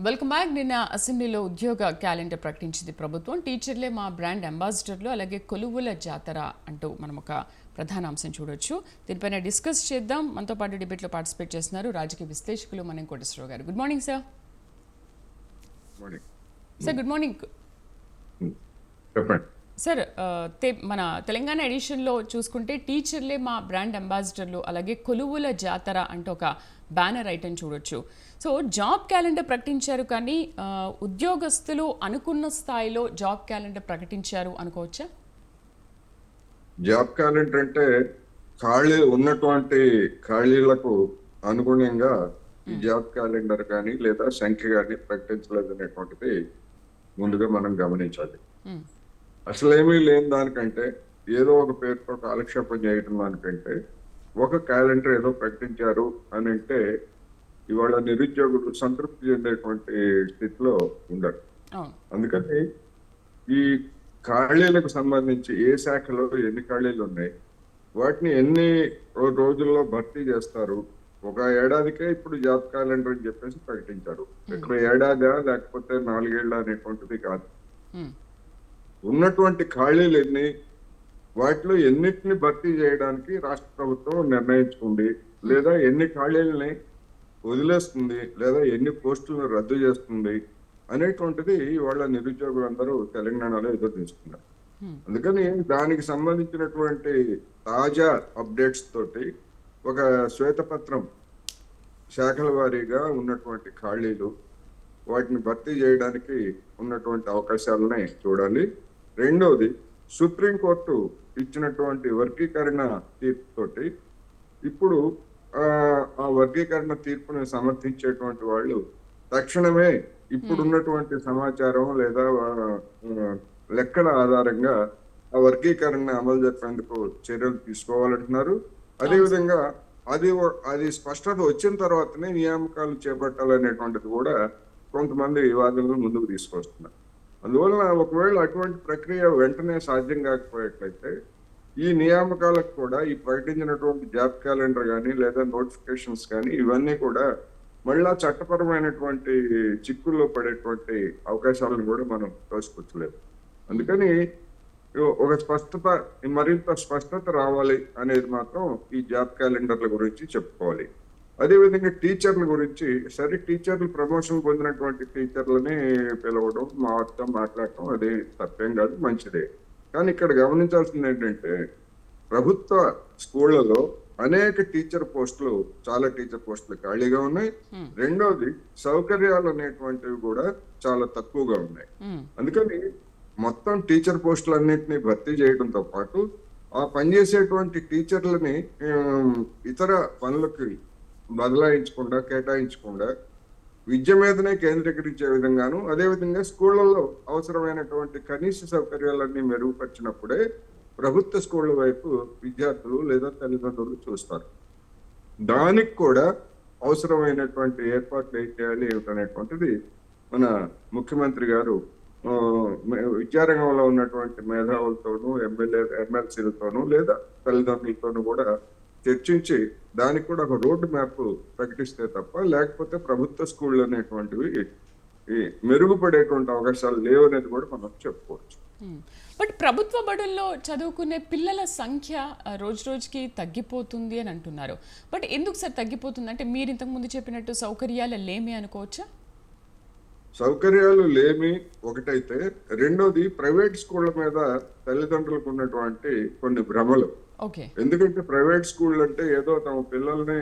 Welcome back. నిన్న అసెంబ్లీలో ఉద్యోగ క్యాలెండర్ ప్రకటించింది ప్రభుత్వం. టీచర్లే మా బ్రాండ్ అంబాసిడర్లు అలాగే కొలువుల జాతర అంటూ మనం ఒక ప్రధాన అంశం చూడొచ్చు. దీనిపైన డిస్కస్ చేద్దాం. మనతో పాటు డిబేట్లో పార్టిసిపేట్ చేస్తున్నారు రాజకీయ విశ్లేషకులు మనం కోటేశ్వరరావు గారు. Good morning sir. Sir good morning. చెప్పండి. సార్ తే- మన తెలంగాణ ఎడిషన్లో చూసుకుంటే టీచర్లే మా బ్రాండ్ అంబాసిడర్లు అలాగే కొలువుల జాతర అంటూ ఒక బ్యానర్ ఐటెం చూడొచ్చు. సో జాబ్ క్యాలెండర్ ప్రకటించారు కానీ ఉద్యోగస్తులు అనుకున్న స్థాయిలో జాబ్ క్యాలెండర్ ప్రకటించారు అనుకోవచ్చా? జాబ్ క్యాలెండర్ అంటే ఖాళీ ఉన్నటువంటి ఖాళీలకు అనుగుణంగా ఈ జాబ్ క్యాలెండర్ కానీ లేదా సంఖ్య కానీ ప్రకటించలేదు అనేటువంటిది ముందుగా మనం గమనించాలి. అసలేమీ లేని దానికంటే ఏదో ఒక పేరుతో కాలక్షేపం చేయడం దానికంటే ఒక క్యాలెండర్ ఏదో ప్రకటించారు అని అంటే ఇవాళ నిరుద్యోగులు సంతృప్తి చెందేటువంటి స్థితిలో ఉండరు. అందుకని ఈ ఖాళీలకు సంబంధించి ఏ శాఖలో ఎన్ని ఖాళీలు ఉన్నాయి వాటిని ఎన్ని రోజుల్లో భర్తీ చేస్తారు ఒక ఏడాదికే ఇప్పుడు జాబ్ క్యాలెండర్ అని చెప్పేసి ప్రకటించారు. ఇక్కడ ఏడాదా లేకపోతే నాలుగేళ్ళ అనేటువంటిది కాదు. ఉన్నటువంటి ఖాళీలు ఎన్ని వాటిలో ఎన్నిటిని భర్తీ చేయడానికి రాష్ట్ర ప్రభుత్వం నిర్ణయించుకుంది. లేదా ఎన్ని ఖాళీలని వదిలేస్తుంది లేదా ఎన్ని పోస్టులను రద్దు చేస్తుంది అనేటువంటిది ఇవాళ నిరుద్యోగులందరూ తెలంగాణలో ఎదురు చూస్తున్నారు. Hmm. అందుకని దానికి సంబంధించినటువంటి తాజా అప్డేట్స్ తోటి ఒక శ్వేతపత్రం శాఖల వారీగా ఉన్నటువంటి ఖాళీలు వాటిని భర్తీ చేయడానికి ఉన్నటువంటి అవకాశాలనే చూడాలి. రెండోది సుప్రీంకోర్టు ఇచ్చినటువంటి వర్గీకరణ తీర్పుతోటి ఇప్పుడు ఆ, వర్గీకరణ తీర్పుని సమర్థించేటువంటి వాళ్ళు తక్షణమే ఇప్పుడున్నటువంటి సమాచారం లేదా లెక్కల ఆధారంగా ఆ వర్గీకరణ అమలు జరిపేందుకు చర్యలు తీసుకోవాలంటున్నారు. అదేవిధంగా అది అది స్పష్టత వచ్చిన తర్వాతనే నియామకాలు చేపట్టాలనేటువంటిది కూడా కొంతమంది వివాదాలను ముందుకు తీసుకొస్తున్నారు. అందువలన ఒకవేళ అటువంటి ప్రక్రియ వెంటనే సాధ్యం కాకపోయేట్లయితే ఈ నియామకాలకు కూడా ఈ ప్రకటించినటువంటి జాబ్ క్యాలెండర్ కానీ లేదా నోటిఫికేషన్స్ కానీ ఇవన్నీ కూడా మళ్ళా చట్టపరమైనటువంటి చిక్కుల్లో పడేటువంటి అవకాశాలను కూడా మనం తోసిపుచ్చలేదు అందుకని ఒక స్పష్టత మరింత స్పష్టత రావాలి అనేది మాత్రం ఈ జాబ్ క్యాలెండర్ల గురించి చెప్పుకోవాలి. అదేవిధంగా టీచర్ల గురించి సరే టీచర్లు ప్రమోషన్ పొందినటువంటి టీచర్లని పిలవడం మాతో మాట్లాడటం అది తప్పేం కాదు మంచిదే. కానీ ఇక్కడ గమనించాల్సింది ఏంటంటే ప్రభుత్వ స్కూళ్ళలో అనేక టీచర్ పోస్టులు చాలా టీచర్ పోస్టులు ఖాళీగా ఉన్నాయి. రెండోది సౌకర్యాలు అనేటువంటివి కూడా చాలా తక్కువగా ఉన్నాయి. అందుకని మొత్తం టీచర్ పోస్టులన్నింటినీ భర్తీ చేయడంతో పాటు ఆ పనిచేసేటువంటి టీచర్లని ఇతర పనులకి బదలాయించకుండా కేటాయించకుండా విద్య మీదనే కేంద్రీకరించే విధంగాను అదేవిధంగా స్కూళ్ళలో అవసరమైనటువంటి కనీస సౌకర్యాలన్నీ మెరుగుపరిచినప్పుడే ప్రభుత్వ స్కూళ్ళ వైపు విద్యార్థులు లేదా తల్లిదండ్రులు చూస్తారు. దానికి కూడా అవసరమైనటువంటి ఏర్పాట్లు ఏం చేయాలి ఏమిటనేటువంటిది మన ముఖ్యమంత్రి గారు విద్యారంగంలో ఉన్నటువంటి మేధావులతోనూ ఎమ్మెల్యే ఎమ్మెల్సీలతోనూ లేదా తల్లిదండ్రులతోనూ కూడా చర్చించి దానికి కూడా ఒక రోడ్ మ్యాప్ ప్రకటిస్తే తప్ప లేకపోతే ప్రభుత్వ స్కూళ్ళు అనేటువంటివి ఈ మెరుగుపడేటువంటి అవకాశాలు లేవనేది కూడా మనం చెప్పుకోవచ్చు. బట్ ప్రభుత్వ బడుల్లో చదువుకునే పిల్లల సంఖ్య రోజు రోజుకి తగ్గిపోతుంది అని అంటున్నారు. బట్ ఎందుకు సార్ తగ్గిపోతుంది? అంటే మీరు ఇంతకు ముందు చెప్పినట్టు సౌకర్యాలు లేమి అనుకోవచ్చా? సౌకర్యాలు లేమి ఒకటైతే రెండోది ప్రైవేట్ స్కూళ్ళ మీద తల్లిదండ్రులకు ఉన్నటువంటి కొన్ని భ్రమలు. ఎందుకంటే ప్రైవేట్ స్కూల్ అంటే ఏదో తమ పిల్లల్ని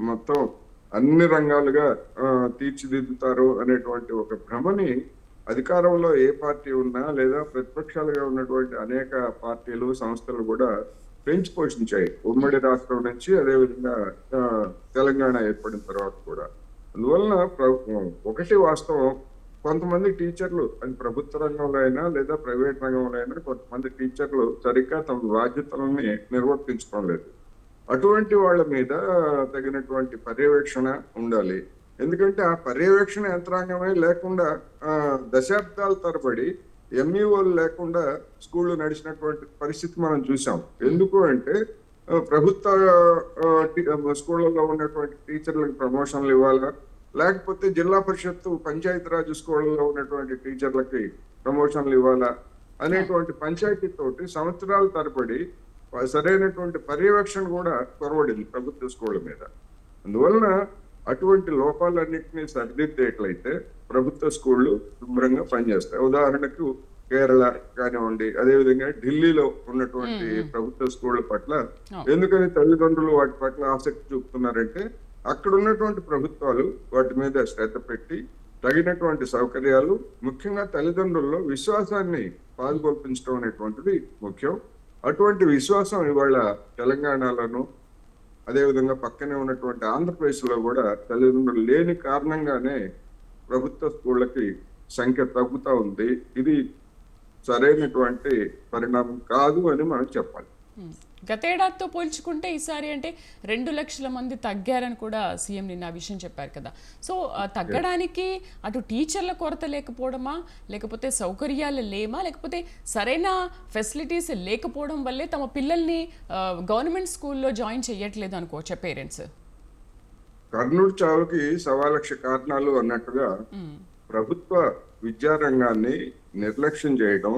మొత్తం అన్ని రంగాలుగా తీర్చిదిద్దుతారు అనేటువంటి ఒక భ్రమని అధికారంలో ఏ పార్టీ ఉన్నా లేదా ప్రతిపక్షాలుగా ఉన్నటువంటి అనేక పార్టీలు సంస్థలు కూడా పెంచి పోషించాయి. ఉమ్మడి రాష్ట్రం నుంచి అదేవిధంగా తెలంగాణ ఏర్పడిన తర్వాత కూడా. అందువలన ప్ర- ఒకటి వాస్తవం కొంతమంది టీచర్లు అది ప్రభుత్వ రంగంలో అయినా లేదా ప్రైవేట్ రంగంలో అయినా కొంతమంది టీచర్లు సరిగ్గా తమ బాధ్యతలని నిర్వర్తించడం లేదు. అటువంటి వాళ్ళ మీద తగినటువంటి పర్యవేక్షణ ఉండాలి. ఎందుకంటే ఆ పర్యవేక్షణ యంత్రాంగమే లేకుండా దశాబ్దాల తరబడి ఎంఈఓలు లేకుండా స్కూళ్ళు నడిచినటువంటి పరిస్థితి మనం చూసాం ఎందుకు అంటే ప్రభుత్వ స్కూళ్ళలో ఉన్నటువంటి టీచర్లకు ప్రమోషన్లు ఇవ్వాలా? లేకపోతే జిల్లా పరిషత్తు పంచాయతీరాజ్ స్కూళ్ళలో ఉన్నటువంటి టీచర్లకి ప్రమోషన్లు ఇవ్వాలా? అనేటువంటి పంచాయతీ తోటి సంవత్సరాల తరబడి సరైనటువంటి పర్యవేక్షణ కూడా కొరవడింది ప్రభుత్వ స్కూళ్ళ మీద. అందువలన అటువంటి లోపాలన్నింటినీ సరిదిద్దేట్లయితే ప్రభుత్వ స్కూళ్ళు శుభ్రంగా పనిచేస్తాయి. ఉదాహరణకు కేరళ కానివ్వండి అదేవిధంగా ఢిల్లీలో ఉన్నటువంటి ప్రభుత్వ స్కూళ్ళ పట్ల ఎందుకని తల్లిదండ్రులు వాటి పట్ల ఆసక్తి చూపుతున్నారంటే అక్కడ ఉన్నటువంటి ప్రభుత్వాలు వాటి మీద శ్రద్ధ పెట్టి తగినటువంటి సౌకర్యాలు ముఖ్యంగా తల్లిదండ్రుల్లో విశ్వాసాన్ని పాల్గొల్పించడం అనేటువంటిది ముఖ్యం. అటువంటి విశ్వాసం ఇవాళ తెలంగాణలోను అదేవిధంగా పక్కనే ఉన్నటువంటి ఆంధ్రప్రదేశ్లో కూడా తల్లిదండ్రులు లేని కారణంగానే ప్రభుత్వ స్కూళ్ళకి సంఖ్య తగ్గుతూ ఉంది. ఇది సరైనటువంటి పరిణామం కాదు అని మనం చెప్పాలి. Hmm. గతేడాదితో పోల్చుకుంటే ఈసారి అంటే రెండు లక్షల మంది తగ్గారని కూడా సీఎం నిన్న ఆ విషయం చెప్పారు కదా. సో తగ్గడానికి అటు టీచర్ల కొరత లేకపోవడమా? లేకపోతే సౌకర్యాలు లేమా? లేకపోతే సరైన ఫెసిలిటీస్ లేకపోవడం వల్లే తమ పిల్లల్ని గవర్నమెంట్ స్కూల్లో జాయిన్ చేయట్లేదు అనుకోవచ్చా పేరెంట్స్? కర్నూలు చావుకి సవా లక్ష కారణాలు అన్నట్టుగా ప్రభుత్వ విద్యారంగాన్ని నిర్లక్ష్యం చేయడం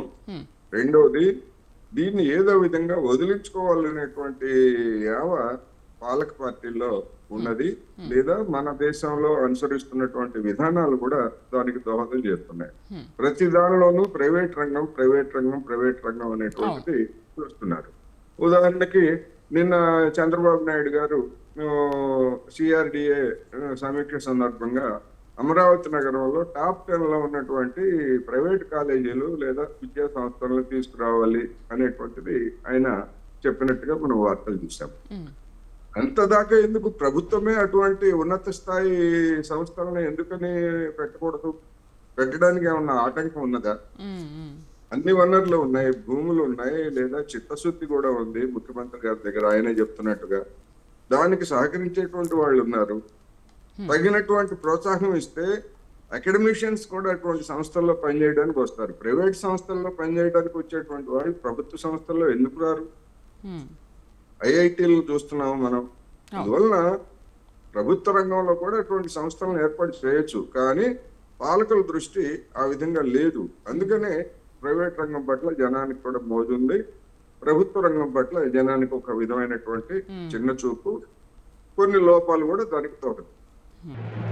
రెండవది దీన్ని ఏదో విధంగా వదిలించుకోవాలనేటువంటి యావ పాలక పార్టీలో ఉన్నది. లేదా మన దేశంలో అనుసరిస్తున్నటువంటి విధానాలు కూడా దానికి దోహదం చేస్తున్నాయి. ప్రతి దానిలోనూ ప్రైవేట్ రంగం ప్రైవేట్ రంగం ప్రైవేట్ రంగం అనేటువంటిది చూస్తున్నారు. ఉదాహరణకి నిన్న చంద్రబాబు నాయుడు గారు సిఆర్డిఏ సమీక్ష సందర్భంగా అమరావతి నగరంలో టాప్ టెన్లో ఉన్నటువంటి ప్రైవేట్ కాలేజీలు లేదా విద్యా సంస్థలను తీసుకురావాలి అనేటువంటిది ఆయన చెప్పినట్టుగా మనం వార్తలు చూసాం అంత దాకా ఎందుకు? ప్రభుత్వమే అటువంటి ఉన్నత స్థాయి సంస్థలను ఎందుకని పెట్టకూడదు? పెట్టడానికి ఏమన్నా ఆటంకం ఉన్నదా? అన్ని వనరులు ఉన్నాయి భూములు ఉన్నాయి లేదా చిత్తశుద్ధి కూడా ఉంది ముఖ్యమంత్రి గారి దగ్గర ఆయనే చెప్తున్నట్టుగా. దానికి సహకరించేటువంటి వాళ్ళు ఉన్నారు. తగినటువంటి ప్రోత్సాహం ఇస్తే అకాడమిషియన్స్ కూడా అటువంటి సంస్థల్లో పనిచేయడానికి వస్తారు. ప్రైవేట్ సంస్థల్లో పనిచేయడానికి వచ్చేటువంటి వాళ్ళు ప్రభుత్వ సంస్థల్లో ఎందుకు రారు? ఐఐటీలు చూస్తున్నాము మనం. అందువలన ప్రభుత్వ రంగంలో కూడా అటువంటి సంస్థలను ఏర్పాటు చేయొచ్చు. కానీ పాలకుల దృష్టి ఆ విధంగా లేదు. అందుకనే ప్రైవేట్ రంగం పట్ల జనానికి కూడా మోజుంది ప్రభుత్వ రంగం పట్ల జనానికి ఒక విధమైనటువంటి చిన్న చూపు. కొన్ని లోపాలు కూడా దానికి Hmm.